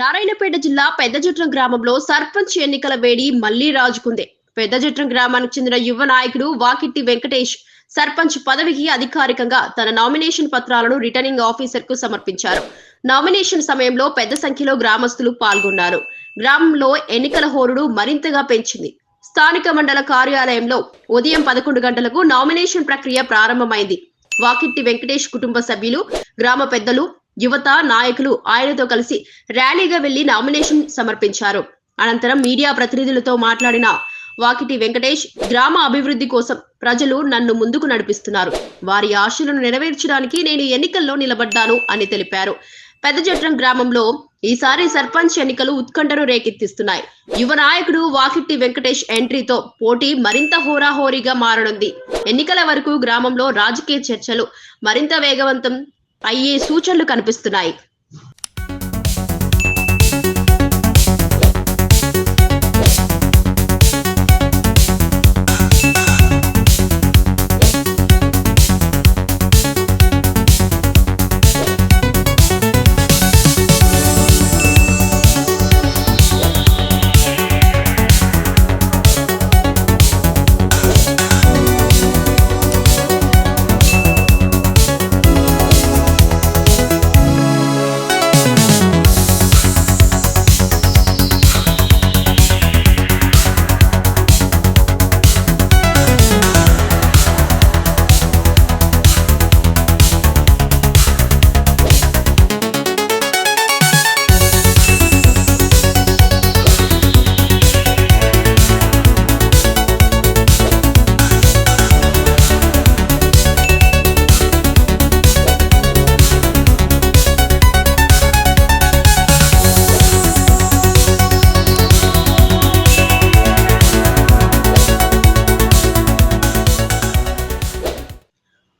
నారాయణపేట జిల్లా పెద్దజుట్రం గ్రామంలో సర్పంచ్ ఎన్నికల వేడి మళ్ళీ రాజుకుంది. పెద్దజుట్రం గ్రామానికి చెందిన యువ నాయకుడు వాకిట్టి వెంకటేష్ సర్పంచ్ పదవికి అధికారికంగా తన నామినేషన్ పత్రాలను రిటర్నింగ్ ఆఫీసర్కు సమర్పించారు. నామినేషన్ సమయంలో పెద్ద సంఖ్యలో గ్రామస్తులు పాల్గొన్నారు. గ్రామంలో ఎన్నికల హోరుడు మరింతగా పెంచింది. స్థానిక మండల కార్యాలయంలో ఉదయం పదకొండు గంటలకు నామినేషన్ ప్రక్రియ ప్రారంభమైంది. వాకిట్టి వెంకటేష్ కుటుంబ సభ్యులు గ్రామ పెద్దలు యువత నాయకులు ఆయనతో కలిసి ర్యాలీగా వెళ్ళి నామినేషన్ సమర్పించారు. అనంతరం మీడియా ప్రతినిధులతో మాట్లాడిన వాకిటి వెంకటేష్ గ్రామ అభివృద్ధి కోసం ప్రజలు నన్ను ముందుకు నడిపిస్తున్నారు. వారి ఆశలను నెరవేర్చడానికి నేను ఎన్నికల్లో నిలబడ్డాను అని తెలిపారు. పెద్దజట్రం గ్రామంలో ఈసారి సర్పంచ్ ఎన్నికలు ఉత్కంఠను రేకెత్తిస్తున్నాయి. యువ నాయకుడు వాకిట్టి వెంకటేష్ ఎంట్రీతో పోటీ మరింత హోరాహోరీగా మారనుంది. ఎన్నికల వరకు గ్రామంలో రాజకీయ చర్చలు మరింత వేగవంతం అయ్యే సూచనలు కనిపిస్తున్నాయి.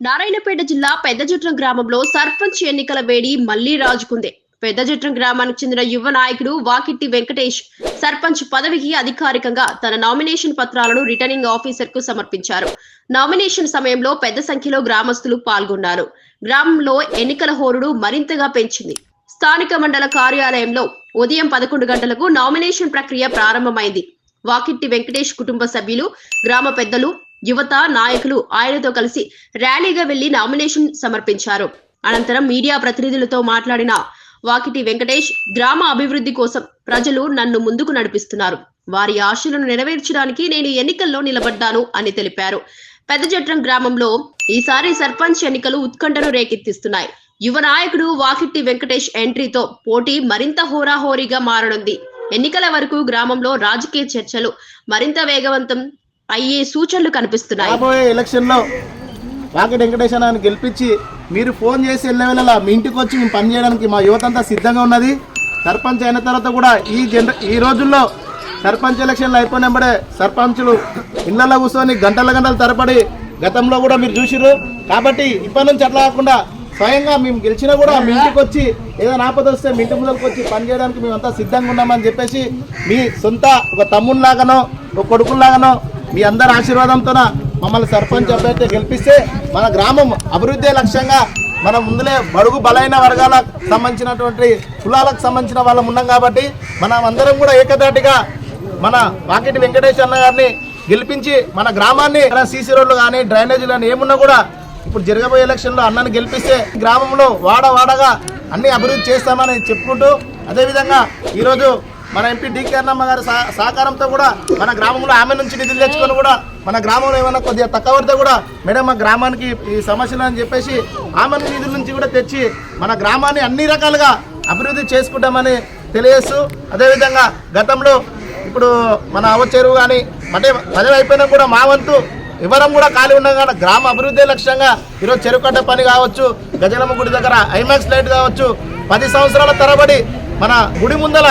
నారాయణపేట జిల్లా పెద్దజుట్రం గ్రామంలో సర్పంచ్ ఎన్నికల వేడి మళ్ళీ రాజుకుంది. పెద్దజుట్రం గ్రామానికి చెందిన యువ నాయకుడు వాకిట్టి వెంకటేష్ సర్పంచ్ పదవికి అధికారికంగా తన నామినేషన్ పత్రాలను రిటర్నింగ్ ఆఫీసర్కు సమర్పించారు. నామినేషన్ సమయంలో పెద్ద సంఖ్యలో గ్రామస్తులు పాల్గొన్నారు. గ్రామంలో ఎన్నికల హోరుడు మరింతగా పెంచింది. స్థానిక మండల కార్యాలయంలో ఉదయం పదకొండు గంటలకు నామినేషన్ ప్రక్రియ ప్రారంభమైంది. వాకిట్టి వెంకటేష్ కుటుంబ సభ్యులు గ్రామ పెద్దలు యువత నాయకులు ఆయనతో కలిసి ర్యాలీగా వెళ్ళి నామినేషన్ సమర్పించారు. అనంతరం మీడియా ప్రతినిధులతో మాట్లాడిన వాకిటి వెంకటేష్ గ్రామ అభివృద్ధి కోసం ప్రజలు నన్ను ముందుకు నడిపిస్తున్నారు. వారి ఆశలను నెరవేర్చడానికి నేను ఎన్నికల్లో నిలబడ్డాను అని తెలిపారు. పెద్దజట్రం గ్రామంలో ఈసారి సర్పంచ్ ఎన్నికలు ఉత్కంఠను రేకెత్తిస్తున్నాయి. యువ నాయకుడు వాకిట్టి వెంకటేష్ ఎంట్రీతో పోటీ మరింత హోరాహోరీగా మారనుంది. ఎన్నికల వరకు గ్రామంలో రాజకీయ చర్చలు మరింత వేగవంతం అయ్యే సూచనలు కనిపిస్తున్నాయి. రాబోయే ఎలక్షన్లో వాకిటి వెంకటేశ్వరాన్ని గెలిపించి మీరు ఫోన్ చేసి వెళ్ళే వేళ మీ ఇంటికి వచ్చి మేము పనిచేయడానికి మా యువత అంతా సిద్ధంగా ఉన్నది. సర్పంచ్ అయిన తర్వాత కూడా ఈ జన ఈ రోజుల్లో సర్పంచ్ ఎలక్షన్లు అయిపోయినప్పుడే సర్పంచులు ఇళ్ళలో కూర్చొని గంటల గంటలు తరబడి గతంలో కూడా మీరు చూసిర్రు. కాబట్టి ఇప్పటి నుంచి అట్లా కాకుండా స్వయంగా మేము గెలిచినా కూడా మీ ఇంటికి వచ్చి ఏదైనా ఆపద వస్తే మీ ఇంటి ముందరికి వచ్చి పనిచేయడానికి మేమంతా సిద్ధంగా ఉన్నామని చెప్పేసి మీ సొంత ఒక తమ్ముళ్ళలాగానో ఒక కొడుకుల్లాగానో మీ అందరి ఆశీర్వాదంతోన మమ్మల్ని సర్పంచ్ అభ్యర్థి గెలిపిస్తే మన గ్రామం అభివృద్ధి లక్ష్యంగా మనం ముందులే బడుగు బలైన వర్గాలకు సంబంధించినటువంటి కులాలకు సంబంధించిన వాళ్ళం ఉన్నాం కాబట్టి మనం అందరం కూడా ఏకదాటిగా మన వాకిటి వెంకటేష్ అన్న గారిని గెలిపించి మన గ్రామాన్ని సీసీ రోడ్లు కానీ డ్రైనేజీలు కానీ ఏమున్నా కూడా ఇప్పుడు జరగబోయే ఎలక్షన్లో అన్నని గెలిపిస్తే గ్రామంలో వాడ వాడగా అన్ని అభివృద్ధి చేస్తామని చెప్పుకుంటూ అదేవిధంగా ఈరోజు మన ఎంపీ డికే అన్నమ్మ గారి సహ- సహకారంతో కూడా మన గ్రామంలో ఆమె నుంచి నిధులు తెచ్చుకొని కూడా మన గ్రామంలో ఏమైనా కొద్దిగా తక్కువ పడితే కూడా మేడం మా గ్రామానికి ఈ సమస్యలు అని చెప్పేసి ఆమె నిధుల నుంచి కూడా తెచ్చి మన గ్రామాన్ని అన్ని రకాలుగా అభివృద్ధి చేసుకుంటామని తెలియజేస్తూ అదేవిధంగా గతంలో ఇప్పుడు మన అవచెరువు కానీ అంటే పదవి అయిపోయినా కూడా మా వంతు వివరం కూడా ఖాళీ ఉన్నా కానీ గ్రామ అభివృద్ధి లక్ష్యంగా ఈరోజు చెరుకట్ట పని కావచ్చు గజలమ్మ గుడి దగ్గర ఐమాక్స్ లైట్ కావచ్చు పది సంవత్సరాల తరబడి మన గుడి ముందల